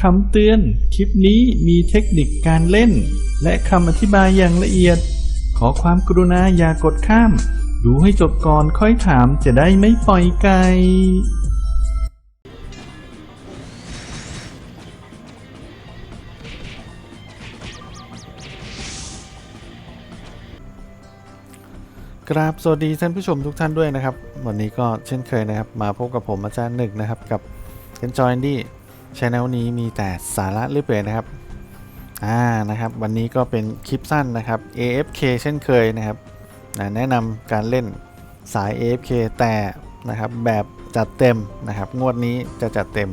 คำเตือน คลิปนี้มีเทคนิคการเล่น และคำอธิบายอย่างละเอียด ขอความกรุณาอย่ากดข้าม ดูให้จบก่อนค่อยถามจะได้ไม่ปล่อยไกลกราบสวัสดีท่านผู้ชมทุกท่านด้วยนะครับ วันนี้ก็เช่นเคยนะครับ มาพบกับผมอาจารย์หนึ่งนะครับ กับ Enjoy Andy Channel นี้มีแต่สาระเรื่อยเปื่อยนะครับ อ่า นะครับ วันนี้ก็เป็นคลิปสั้นนะครับ AFK เช่นเคยนะครับนะแนะนำการเล่นสาย AFK แต่นะครับแบบจัดเต็มนะครับ งวดนี้จะจัดเต็ม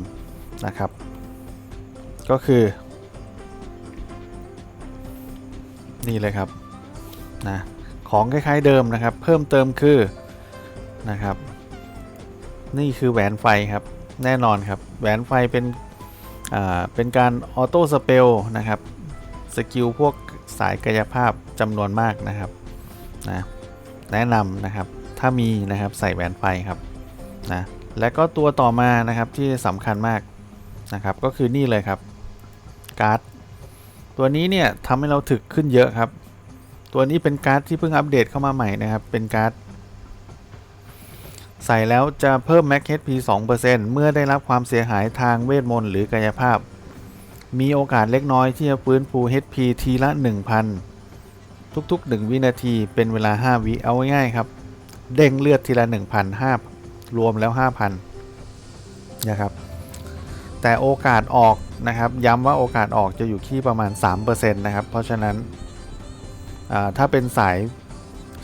นะครับ ก็คือ นี่เลยครับนะของคล้ายๆเดิมนะครับ เพิ่มเติมคือนะครับ นี่คือแหวนไฟครับแน่นอนครับ แหวนไฟเป็น เป็นการออโต้สเปลนะครับสกิลพวกสายกายภาพจำนวนมากนะครับนะแนะนำนะครับถ้ามีนะครับใส่แหวนไฟครับนะและก็ตัวต่อมานะครับที่สำคัญมากนะครับก็คือนี่เลยครับการ์ดตัวนี้เนี่ยทำให้เราถึกขึ้นเยอะครับ ตัวนี้เป็นการ์ดที่เพิ่งอัปเดตเข้ามาใหม่นะครับ เป็นการ์ด ใส่แล้วจะเพิ่ม Max HP 2%เมื่อได้รับความเสียหายทางเวทมนต์หรือกายภาพ มีโอกาสเล็กน้อยที่จะฟื้นฟู HP ทีละ 1,000 ทุกๆ 1 วินาทีเป็นเวลา 5 วิเอาง่ายๆครับ เด้งเลือดทีละ 1,000 5รวมแล้ว 5,000 นะครับ แต่โอกาสออกนะครับ ย้ำว่าโอกาสออกจะอยู่ที่ประมาณ 3%นะครับ เพราะฉะนั้นถ้าเป็นสาย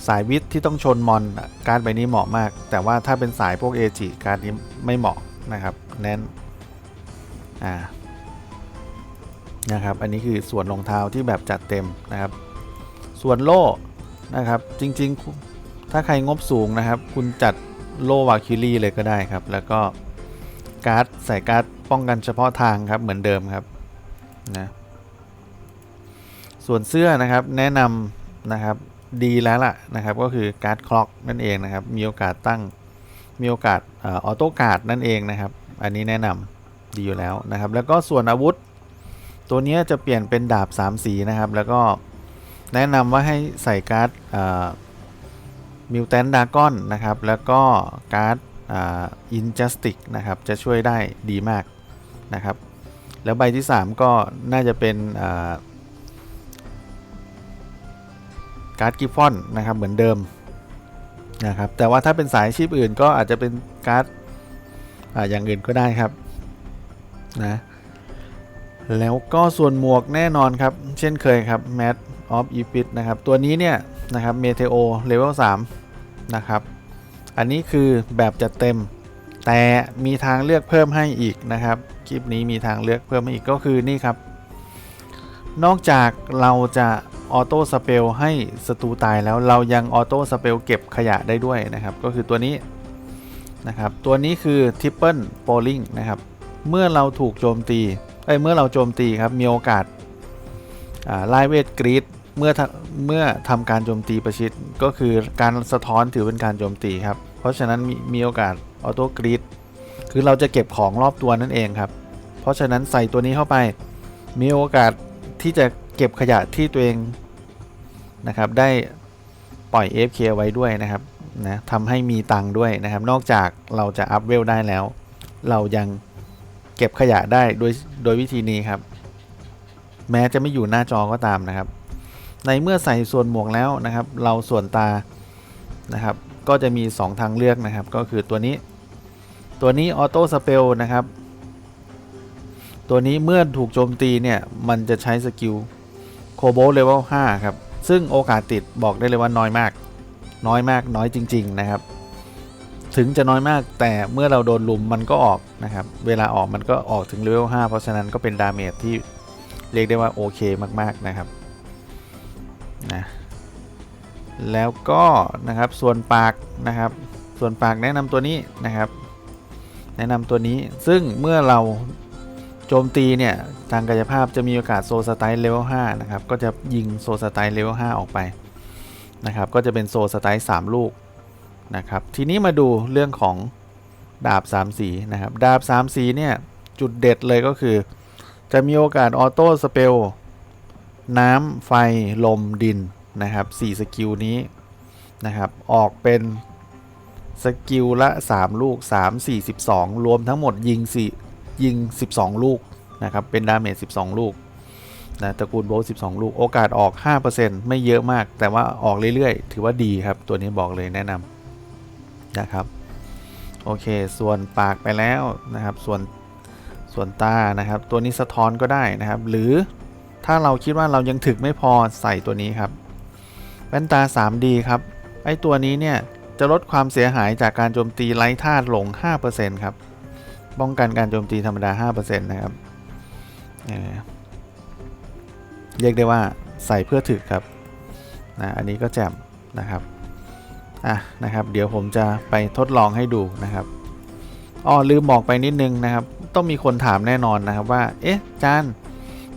สายวิทย์ที่ต้องชนมอนการดใบนี้เหมาะมาก แต่ว่าถ้าเป็นสายพวกเอจิการดนี้ไม่เหมาะนะครับแน้นอ่านะครับ อันนี้คือส่วนรองเท้าที่แบบจัดเต็มนะครับ ส่วนโล่นะครับจริงๆถ้าใครงบสูงนะครับ คุณจัดโล่วาคิลี่เลยก็ได้ครับ แล้วก็การ์ดใส่การ์ดป้องกันเฉพาะทางครับเหมือนเดิมครับนะส่วนเสื้อนะครับแนะนำนะครับ ดีแล้วล่ะนะครับ ก็คือการ์ดคล็อกนั่นเองนะครับ มีโอกาสตั้งมีโอกาสออโต้การ์ดนั่นเองนะครับ อันนี้แนะนำดีอยู่แล้วนะครับ แล้วก็ส่วนอาวุธ ตัวนี้จะเปลี่ยนเป็นดาบ 3 สีนะครับ แล้วก็แนะนำว่าให้ใส่การ์ดมิวแทนดากอนนะครับ แล้วก็การ์ดอินจัสติกนะครับ จะช่วยได้ดีมากนะครับ แล้วใบที่ 3 ก็น่าจะเป็นอ่า การ์ดกิฟฟอนนะครับเหมือนเดิมนะครับแต่ว่าถ้าเป็นสายอาชีพอื่นก็อาจจะเป็นการ์ดออย่างอื่นก็ได้ครับนะแล้วก็ส่วนหมวกแน่นอนครับ เช่นเคยครับ Mat of e p i t นะครับ ตัวนี้เนี่ยนะครับ Meteo Level 3 นะครับ อันนี้คือแบบจัดเต็ม แต่มีทางเลือกเพิ่มให้อีกนะครับ คลิปนี้มีทางเลือกเพิ่มให้อีกก็คือนี่ครับ นอกจากเราจะ ออโต้สเปลให้ศัตรูตายแล้วเรายังออโต้สเปลเก็บขยะได้ด้วยนะครับ ก็คือตัวนี้นะครับ ตัวนี้คือ Triple Polling นะครับ เมื่อเราถูกโจมตีเอ้ยเมื่อเราโจมตีครับมีโอกาสไล่เวทกรีดเมื่อเมื่อทำการโจมตีประชิดก็คือการสะท้อนถือเป็นการโจมตีครับ เพราะฉะนั้นมีมีโอกาสออโต้กรีดคือเราจะเก็บของรอบตัวนั่นเองครับ เพราะฉะนั้นใส่ตัวนี้เข้าไป มีโอกาสที่จะ เก็บขยะที่ตัวเองนะครับได้ปล่อย AFK ไว้ด้วยนะครับนะทำให้มีตังค์ด้วยนะครับ นอกจากเราจะอัพเวลได้แล้ว เรายังเก็บขยะได้โดยโดยวิธีนี้ครับ แม้จะไม่อยู่หน้าจอก็ตามนะครับ ในเมื่อใส่ส่วนหมวกแล้วนะครับ เราส่วนตานะครับ ก็จะมี 2 ทางเลือกนะครับ ก็คือตัวนี้ ตัวนี้ออโต้สเปลนะครับ ตัวนี้เมื่อถูกโจมตีเนี่ย มันจะใช้สกิล โคโบเลเวล5ครับ ซึ่งโอกาสติดบอกได้เลยว่าน้อยมาก น้อยมากน้อยจริง ๆ นะครับ ถึงจะน้อยมากแต่เมื่อเราโดนลุมมันก็ออกนะครับ เวลาออกมันก็ออกถึงเลเวล5เพราะฉะนั้นก็เป็นดาเมจที่เรียกได้ว่าโอเคมากๆนะครับนะแล้วก็นะครับส่วนปากนะครับ ส่วนปากแนะนำตัวนี้นะครับ แนะนำตัวนี้ซึ่งเมื่อเรา โจมตีเนี่ยทางกายภาพจะมีโอกาสโซสไตล์เลเวล5นะครับก็จะยิงโซสไตล์เลเวล5ออกไปนะครับก็จะเป็นโซสไตล์3ลูกนะครับทีนี้มาดูเรื่องของดาบ3สีนะครับดาบ3สีเนี่ยจุดเด็ดเลยก็คือ จะมีโอกาสออโต้สเปลน้ำไฟลมดินนะครับ4สกิลนี้นะครับออกเป็นสกิลละ 3 ลูก 3 42 รวมทั้งหมดยิง4 ยิง 12 ลูกนะครับ เป็นดาเมจ 12 ลูกนะตระกูลโบล12 ลูก โอกาสออก 5%ไม่เยอะมาก แต่ว่าออกเรื่อยๆ ถือว่าดีครับ ตัวนี้บอกเลยแนะนำนะครับ โอเค ส่วนปากไปแล้วนะครับ ส่วนส่วนตานะครับ ตัวนี้สะท้อนก็ได้นะครับ หรือถ้าเราคิดว่าเรายังถึกไม่พอใส่ตัวนี้ครับแว่นตา 3D ครับ ไอตัวนี้เนี่ยจะลดความเสียหายจากการโจมตีไร้ธาตุลง 5%ครับ ป้องกันการโจมตีธรรมดา 5%นะครับเอ่อเรียกได้ว่าใส่เพื่อถึกครับนะอันนี้ก็แจ่มนะครับอะนะครับ เดี๋ยวผมจะไปทดลองให้ดูนะครับอ้อลืมบอกไปนิดนึงนะครับ ต้องมีคนถามแน่นอนนะครับว่า เอ๊ะจาน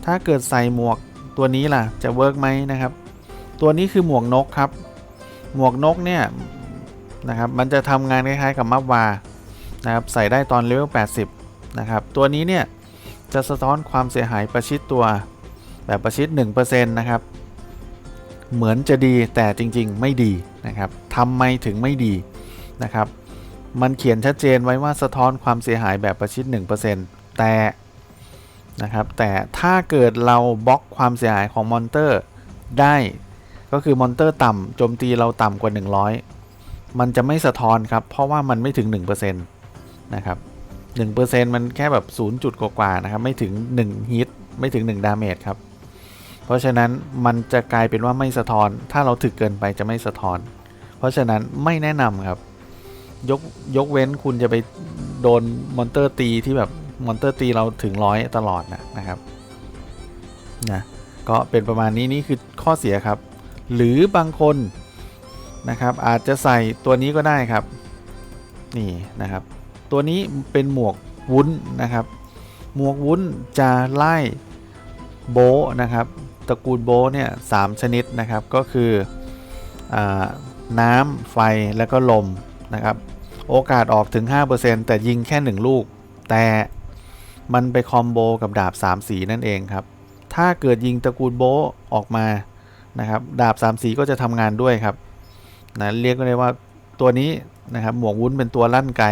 ถ้าเกิดใส่หมวกตัวนี้ล่ะ จะเวิร์กไหมนะครับ ตัวนี้คือหมวกนกครับ หมวกนกเนี่ยนะครับ มันจะทำงานคล้ายๆกับมัฟวา นะครับใส่ได้ตอนเลเวล80 นะครับ ตัวนี้เนี่ยจะสะท้อนความเสียหายประชิดตัวแบบประชิด 1%นะครับ เหมือนจะดีแต่จริงๆไม่ดีนะครับทำไมถึงไม่ดีนะครับ มันเขียนชัดเจนไว้ว่าสะท้อนความเสียหายแบบประชิด 1%แต่นะครับแต่ถ้าเกิดเราบล็อกความเสียหายของมอนเตอร์ได้ก็คือมอนเตอร์ต่ำโจมตีเราต่ำกว่า 100 มันจะไม่สะท้อนครับ เพราะว่ามันไม่ถึง 1% นะครับ1%มันแค่แบบ0จุดกว่าๆนะครับ ไม่ถึง1ฮิตไม่ถึง1ดาเมจครับ เพราะฉะนั้นมันจะกลายเป็นว่าไม่สะท้อน ถ้าเราถึกเกินไปจะไม่สะท้อน เพราะฉะนั้นไม่แนะนำครับ ยกยกเว้นคุณจะไปโดนมอนเตอร์ตีที่แบบมอนเตอร์ตีเราถึงร้อยตลอดนะนะครับนะก็เป็นประมาณนี้นี่คือข้อเสียครับ หรือบางคนนะครับอาจจะใส่ตัวนี้ก็ได้ครับ นี่นะครับ ตัวนี้เป็นหมวกวุ้นนะครับ หมวกวุ้นจะไล่โบนะครับตระกูลโบเนี่ยสามชนิดนะครับก็คืออน้ำไฟแล้วก็ลมนะครับโอกาสออกถึง 5%แต่ยิงแค่ 1 ลูก แต่มันไปคอมโบกับดาบ 3 สีนั่นเองครับ ถ้าเกิดยิงตระกูลโบออกมานะครับดาบ 3 สีก็จะทำงานด้วยครับนะเรียกได้ว่าตัวนี้นะครับหมวกวุ้นเป็นตัวลั่นไก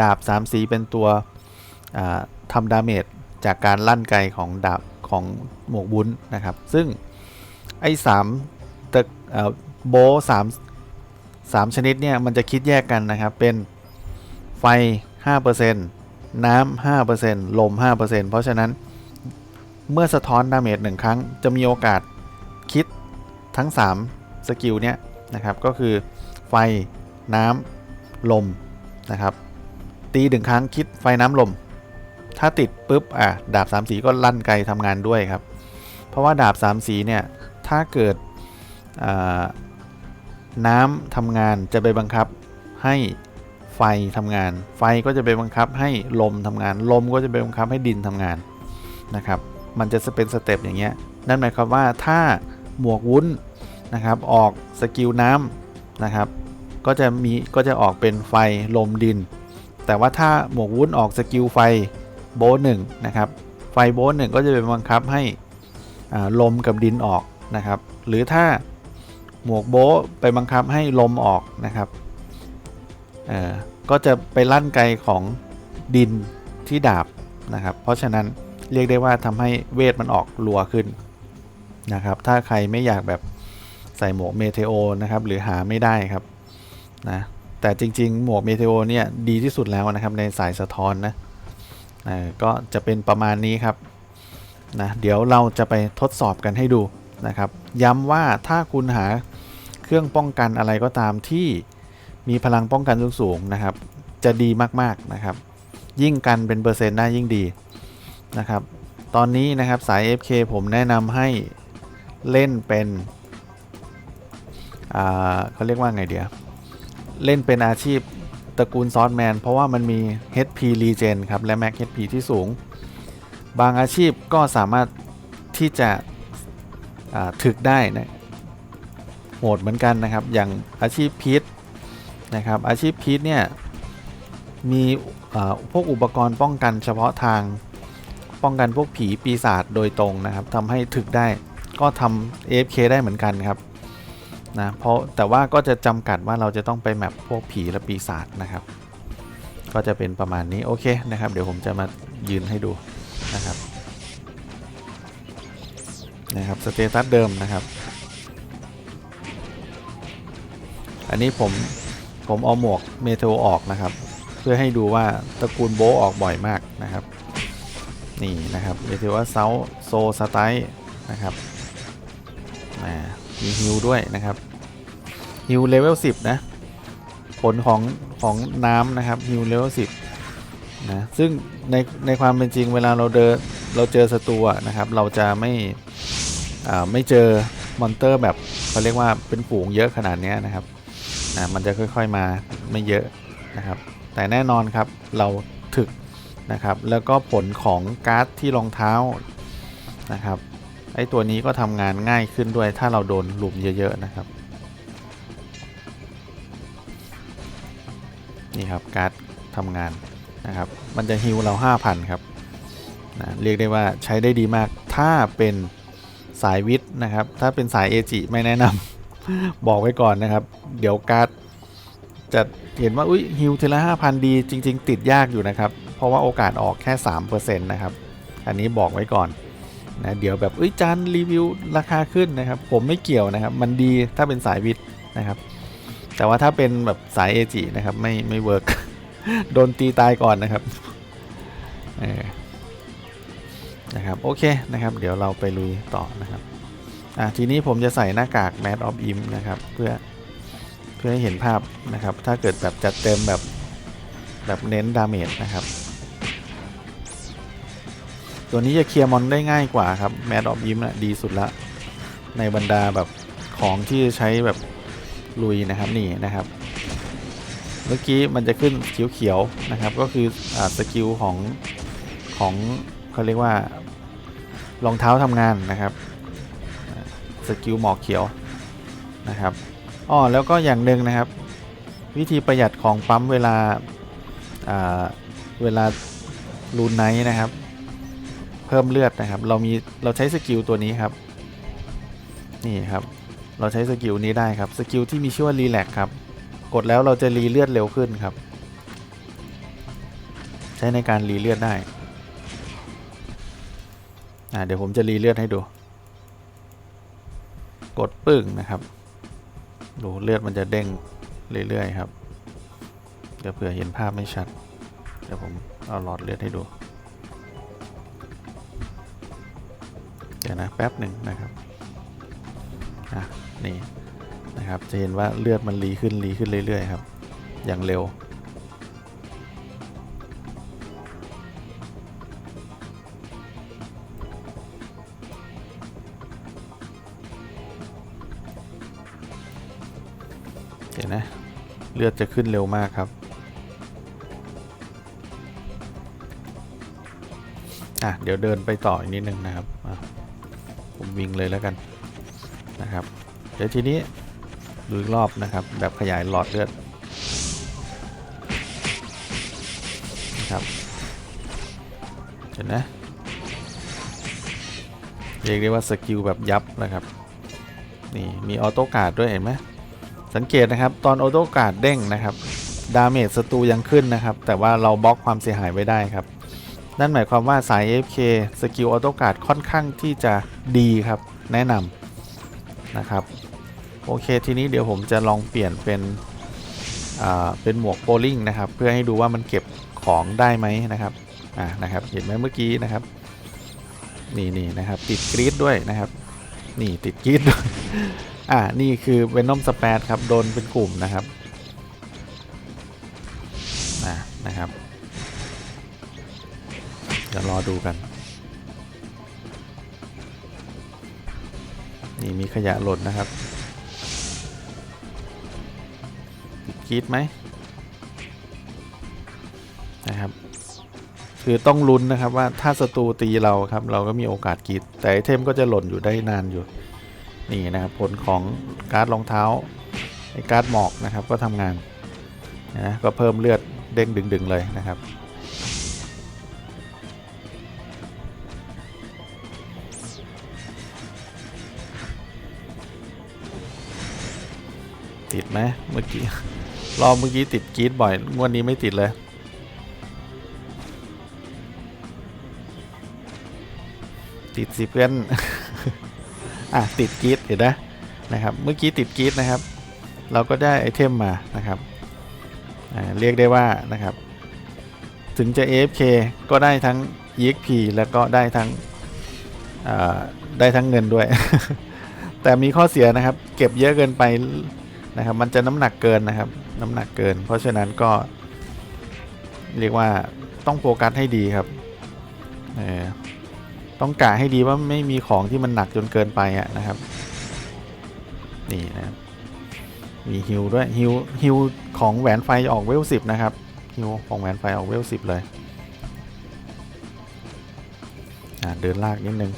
ดาบ3สีเป็นตัวทำดาเมจจากการลั่นไกของดาบของหมวกวุ้นนะครับ ซึ่งไอ้สามตะโบสามสามชนิดเนี่ยมันจะคิดแยกกันนะครับ เป็นไฟ 5%น้ำ 5%ลม 5%เพราะฉะนั้นเมื่อสะท้อนดาเมจหนึ่งครั้ง จะมีโอกาสคิดทั้ง 3 สกิลเนี่ยนะครับ ก็คือไฟน้ำ ลมนะครับ ตีหนึ่งครั้งคิดไฟน้ำลม ถ้าติดปุ๊บอะดาบสามสีก็ลั่นไกลทำงานด้วยครับ เพราะว่าดาบสามสีเนี่ยถ้าเกิดน้ำทำงานจะไปบังคับให้ไฟทำงาน ไฟก็จะไปบังคับให้ลมทำงาน ลมก็จะไปบังคับให้ดินทำงานนะครับ มันจะเป็นสเต็ปอย่างเงี้ย นั่นหมายความว่าถ้าหมวกวุ้นนะครับออกสกิลน้ำนะครับ ก็จะมีก็จะออกเป็นไฟลมดิน แต่ว่าถ้าหมวกวุ้นออกสกิลไฟโบหนึ่งนะครับ ไฟโบหนึ่งก็จะเป็นบังคับให้ลมกับดินออกนะครับ หรือถ้าหมวกโบไปบังคับให้ลมออกนะครับอ่อก็จะไปลั่นไกลของดินที่ดาบนะครับ เพราะฉะนั้นเรียกได้ว่าทำให้เวทมันออกรัวขึ้นนะครับ ถ้าใครไม่อยากแบบใส่หมวกเมเทโอนะครับ หรือหาไม่ได้ครับนะ แต่จริง ๆ หมวกเมเทโอเนี่ยดีที่สุดแล้วนะครับในสายสะท้อนนะก็จะเป็นประมาณนี้ครับนะเดี๋ยวเราจะไปทดสอบกันให้ดูนะครับ ย้ำว่าถ้าคุณหาเครื่องป้องกันอะไรก็ตามที่มีพลังป้องกันสูงๆนะครับ จะดีมากๆนะครับ ยิ่งกันเป็นเปอร์เซ็นต์ได้ยิ่งดีนะครับ ตอนนี้นะครับสาย FK ผมแนะนำให้เล่นเป็นเขาเรียกว่าไงเดียว เล่นเป็นอาชีพตระกูลซอสแมนเพราะว่ามันมี HP Regen ครับ และ Max HP ที่สูง บางอาชีพก็สามารถที่จะถึกได้นะโหดเหมือนกันนะครับ อย่างอาชีพพีทนะครับ อาชีพพีทเนี่ย มีพวกอุปกรณ์ป้องกันเฉพาะทางป้องกันพวกผีปีศาจโดยตรงนะครับทำให้ถึกได้ก็ทำ AFK ได้เหมือนกันครับ นะเพราะแต่ว่าก็จะจำกัดว่าเราจะต้องไปแมปพวกผีและปีศาจนะครับ ก็จะเป็นประมาณนี้โอเคนะครับ เดี๋ยวผมจะมายืนให้ดูนะครับนะครับสเตตัสเดิมนะครับ อันนี้ผมผมเอาหมวกเมทัลออกนะครับ เพื่อให้ดูว่าตระกูลโบออกบ่อยมากนะครับ นี่นะครับเรียกว่าเซาโซสไตนะครับอ่า มีฮิวด้วยนะครับฮิวเลเวล10 นะ ผลของของน้ำนะครับฮิวเลเวล10 นะ ซึ่งในในความเป็นจริงเวลาเราเดินเราเจอศัตรูนะครับ เราจะไม่อ่าไม่เจอมอนเตอร์แบบเขาเรียกว่าเป็นฝูงเยอะขนาดนี้นะครับนะมันจะค่อยๆมาไม่เยอะนะครับ แต่แน่นอนครับเราถึกนะครับ แล้วก็ผลของการ์ดที่รองเท้านะครับ ไอตัวนี้ก็ทำงานง่ายขึ้นด้วยถ้าเราโดนหลุมเยอะ ๆ นะครับ นี่ครับการ์ดทำงานนะครับ มันจะฮิวเรา 5,000 ครับนะเรียกได้ว่าใช้ได้ดีมากถ้าเป็นสายวิทย์นะครับ ถ้าเป็นสายเอจิไม่แนะนำ บอกไว้ก่อนนะครับ เดี๋ยวการ์ดจะเห็นว่าอุ้ยฮิวทีละ5,000 ดี จริง ๆ ติดยากอยู่นะครับ เพราะว่าโอกาสออกแค่ 3%นะครับ อันนี้บอกไว้ก่อน นะเดี๋ยวแบบอุ้ยจานรีวิวราคาขึ้นนะครับ ผมไม่เกี่ยวนะครับ มันดีถ้าเป็นสายวิทย์นะครับ แต่ว่าถ้าเป็นแบบสายเอจินะครับ ไม่ไม่เวิร์กโดนตีตายก่อนนะครับนะครับโอเคนะครับ เดี๋ยวเราไปลุยต่อนะครับอะทีนี้ผมจะใส่หน้ากาก Mad of Im นะครับ เพื่อเพื่อให้เห็นภาพนะครับ ถ้าเกิดแบบจัดเต็มแบบแบบเน้นดาเมจนะครับ ตัวนี้จะเคลียร์มอนได้ง่ายกว่าครับ Mad of Im นะดีสุดละในบรรดาแบบของที่ใช้แบบลุยนะครับนี่นะครับ เมื่อกี้มันจะขึ้นเขียวๆนะครับ ก็คืออสกิลของของเขาเรียกว่ารองเท้าทำงานนะครับสกิลหมอกเขียวนะครับอ้อแล้วก็อย่างหนึ่งนะครับ วิธีประหยัดของปั๊มเวลาเวลาลูนไนท์นะครับ เพิ่มเลือดนะครับ เรามีเราใช้สกิลตัวนี้ครับ นี่ครับ เราใช้สกิลนี้ได้ครับสกิลที่มีชื่อว่ารีแลกครับ กดแล้วเราจะรีเลือดเร็วขึ้นครับ ใช้ในการรีเลือดได้อ่าเดี๋ยวผมจะรีเลือดให้ดู กดปึ้งนะครับดูเลือดมันจะเด้งเรื่อยๆครับ เดี๋ยวเผื่อเห็นภาพไม่ชัด เดี๋ยวผมเอาหลอดเลือดให้ดู ดี๋ยวนะแป๊บหนึ่งนะครับอะนี่นะครับจะเห็นว่าเลือดมันรีขึ้นรีขึ้นเรื่อยๆครับ อย่างเร็วเห็นนะเลือดจะขึ้นเร็วมากครับอะเดี๋ยวเดินไปต่ออีกนิดนึงนะครับ ผมวิ่งเลยแล้วกันนะครับ เดี๋ยวทีนี้ดูอีกรอบนะครับ แบบขยายหลอดเลือดนะครับเห็นนะเรียกได้ว่าสกิลแบบยับนะครับนี่มีออโต้การ์ดด้วยเห็นไหมสังเกตนะครับตอนออโต้การ์ดเด้งนะครับดาเมจศัตรูยังขึ้นนะครับ แต่ว่าเราบล็อกความเสียหายไว้ได้ครับ นั่นหมายความว่าสาย AFK สกิลออโต้การ์ดค่อนข้างที่จะดีครับ แนะนำนะครับ โอเคทีนี้เดี๋ยวผมจะลองเปลี่ยนเป็นอ่าเป็นหมวกโบลิ่งนะครับ เพื่อให้ดูว่ามันเก็บของได้ไหมนะครับอ่านะครับ เห็นไหมเมื่อกี้นะครับ นี่นี่นะครับ ติดกรีดด้วยนะครับ นี่ติดกรีดด้วยอ่านี่คือเวนอมสเปดครับ โดนเป็นกลุ่มนะครับอ่านะครับ เดี๋ยวรอดูกัน นี่มีขยะหล่นนะครับติดกรีดไหมนะครับ คือต้องลุ้นนะครับว่าถ้าศัตรูตีเราครับ เราก็มีโอกาสกรีดแต่ไอเทมก็จะหล่นอยู่ได้นานอยู่ นี่นะครับผลของการ์ดรองเท้าไอ้การ์ดหมอกนะครับก็ทำงานนะก็เพิ่มเลือดเด้งดึงๆเลยนะครับ ติดไหมเมื่อกี้ รอบเมื่อกี้ติดกรีดบ่อย งวดนี้ไม่ติดเลยติดสิเพื่อนอะติดกรีดเห็นไหมนะครับ เมื่อกี้ติดกรีดนะครับ เราก็ได้ไอเทมมานะครับเรียกได้ว่านะครับ ถึงจะ AFK ก็ได้ทั้ง EXP แล้วก็ได้ทั้งได้ทั้งเงินด้วย แต่มีข้อเสียนะครับ เก็บเยอะเกินไป นะครับ มันจะน้ำหนักเกินนะครับ น้ำหนักเกิน เพราะฉะนั้นก็ เรียกว่าต้องโฟกัสให้ดีครับเออต้องกะให้ดีว่าไม่มีของที่มันหนักจนเกินไปอะนะครับ นี่นะครับมีฮิวด้วยฮิวฮิวของแหวนไฟออกเวลสิบนะครับฮิวของแหวนไฟออกเวลสิบเลยเดินลากนิดนึง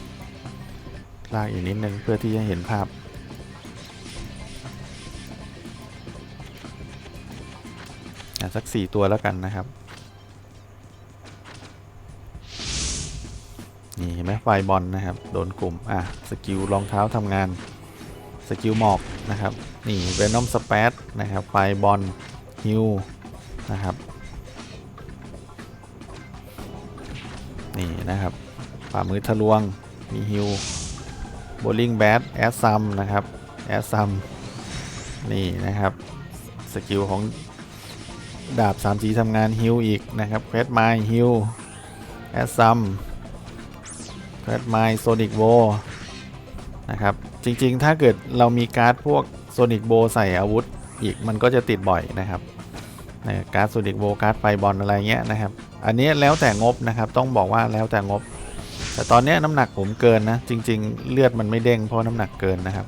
ลากอีกนิดนึงเพื่อที่จะเห็นภาพ สักสี่ตัวแล้วกันนะครับ นี่เห็นไหมไฟบอลนะครับ โดนกลุ่ม อะ สกิลรองเท้าทำงาน สกิลหมอกนะครับ นี่เวนอมสเปซนะครับ ไฟบอลฮิวนะครับ นี่นะครับฝ่ามือทะลวง มีฮิวโบลิ่งแบดแอสซัมนะครับ แอสซัมนี่นะครับ สกิลของ ดาบ 3G ทำงานฮิวอีกนะครับเควสไมฮิวแอสซัมเควสไมโซนิกโวนะครับจริงๆ ถ้าเกิดเรามีการ์ดพวกโซนิกโบใส่อาวุธอีกมันก็จะติดบ่อยนะครับนะการ์ดโซนิกโบการ์ดไฟบอลอะไรเงี้ยนะครับ อันนี้แล้วแต่งบนะครับต้องบอกว่าแล้วแต่งบ แต่ตอนนี้น้ำหนักผมเกินนะจริง ๆ เลือดมันไม่เด้งเพราะน้ำหนักเกินนะครับ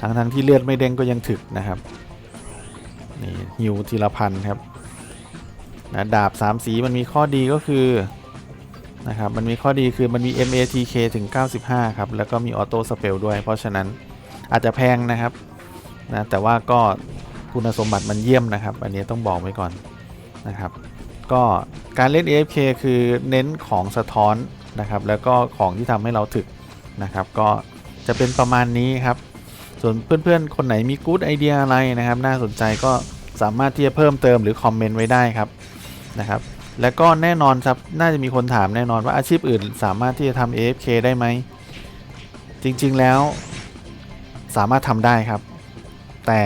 ทั้งทั้งที่เลือดไม่เด้งก็ยังถึกนะครับนี่ฮิวทีละพันครับนะดาบ 3 สีมันมีข้อดีก็คือนะครับมันมีข้อดีคือมันมี MATK ถึง 95 ครับ แล้วก็มีออโต้สเปลด้วย เพราะฉะนั้นอาจจะแพงนะครับนะแต่ว่าก็คุณสมบัติมันเยี่ยมนะครับ อันนี้ต้องบอกไว้ก่อนนะครับ ก็การเล่น AFK คือเน้นของสะท้อนนะครับ แล้วก็ของที่ทำให้เราถึกนะครับ ก็จะเป็นประมาณนี้ครับ ส่วนเพื่อนๆ คนไหนมีกู๊ดไอเดียอะไรนะครับ น่าสนใจก็สามารถที่จะเพิ่มเติมหรือคอมเมนต์ไว้ได้ครับนะครับ แล้วก็แน่นอนครับน่าจะมีคนถามแน่นอนว่าอาชีพอื่น สามารถที่จะทำ AFK ได้ไหม จริงๆแล้วสามารถทำได้ครับ แต่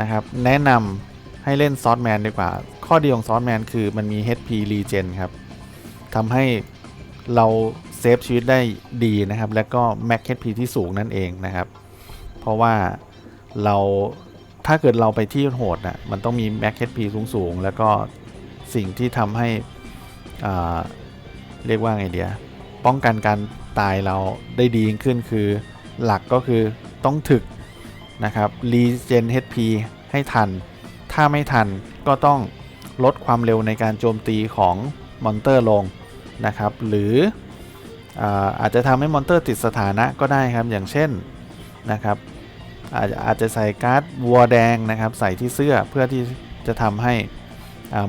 นะครับแนะนำให้เล่นซอสแมนดีกว่า ข้อดีของซอสแมนคือมันมี HP regen ครับทำให้เราเซฟชีวิตได้ดีนะครับ และก็ Max HP ที่สูงนั่นเองนะครับ ราะว่าเราถ้าเกิดเราไปที่โหดน่ะมันต้องมี Max HP สูงสูงๆ แล้วก็สิ่งที่ทำให้อ่าเรียกว่าไงเดียป้องกันการตายเราได้ดียิ่งขึ้นคือหลักก็คือต้องถึกนะครับรีเจน HP ให้ทัน ถ้าไม่ทันก็ต้องลดความเร็วในการโจมตีของมอนเตอร์ลงนะครับ หรืออาอาจจะทำให้มอนเตอร์ติดสถานะก็ได้ครับ อย่างเช่นนะครับ อาจอาจจะใส่การ์ดวัวแดงนะครับ ใส่ที่เสื้อเพื่อที่จะทำให้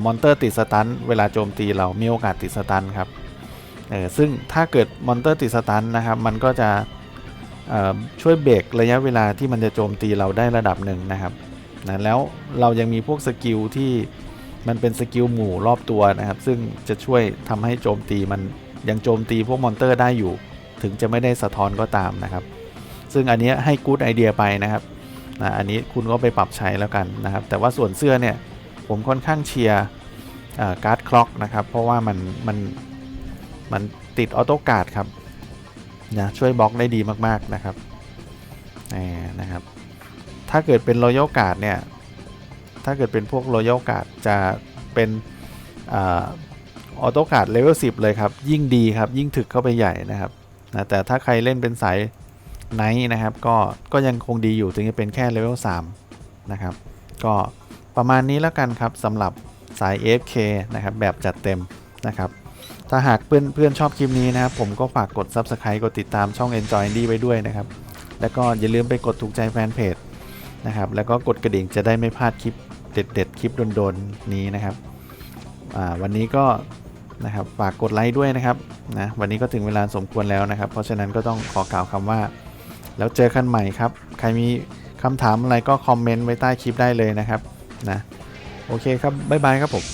มอนเตอร์ติดสตันเวลาโจมตีเรามีโอกาสติดสตันครับเออซึ่งถ้าเกิดมอนเตอร์ติดสตันนะครับ มันก็จะช่วยเบรกระยะเวลาที่มันจะโจมตีเราได้ระดับหนึ่งนะครับนะแล้วเรายังมีพวกสกิลที่มันเป็นสกิลหมู่รอบตัวนะครับ ซึ่งจะช่วยทำให้โจมตีมันยังโจมตีพวกมอนเตอร์ได้อยู่ ถึงจะไม่ได้สะท้อนก็ตามนะครับ ซึ่งอันนี้ให้กู๊ดไอเดียไปนะครับนะอันนี้คุณก็ไปปรับใช้แล้วกันนะครับ แต่ว่าส่วนเสื้อเนี่ยผมค่อนข้างเชียร์การ์ดคล็อกนะครับ เพราะว่ามันมันมันติดออโต้การ์ดครับนะช่วยบล็อกได้ดีมากๆนะครับนะครับ ถ้าเกิดเป็นรอยัลการ์ดเนี่ย ถ้าเกิดเป็นพวกรอยัลการ์ดจะเป็นออโต้การ์ดเลเวล10 เลยครับ ยิ่งดีครับ ยิ่งถึกเข้าไปใหญ่นะครับนะแต่ถ้าใครเล่นเป็นสาย ไนท์นะครับ ก็ก็ยังคงดีอยู่ถึงจะเป็นแค่เลเวล3นะครับ ก็ประมาณนี้แล้วกันครับสำหรับสาย AFK นะครับ แบบจัดเต็มนะครับ ถ้าหากเพื่อนเพื่อนชอบคลิปนี้นะครับ ผมก็ฝากกด Subscribe กดติดตามช่อง Enjoy Indie ไว้ด้วยนะครับ แล้วก็อย่าลืมไปกดถูกใจแฟนเพจนะครับ แล้วก็กดกระดิ่งจะได้ไม่พลาดคลิปเด็ดๆ คลิปโดนๆ นี้นะครับวันนี้ก็นะครับฝากกดไลค์ด้วยนะครับนะวันนี้ก็ถึงเวลาสมควรแล้วนะครับ เพราะฉะนั้นก็ต้องขอกล่าวคำว่า แล้วเจอกันใหม่ครับ ใครมีคำถามอะไรก็คอมเมนต์ไว้ใต้คลิปได้เลยนะครับนะโอเคครับบ๊ายบายครับผม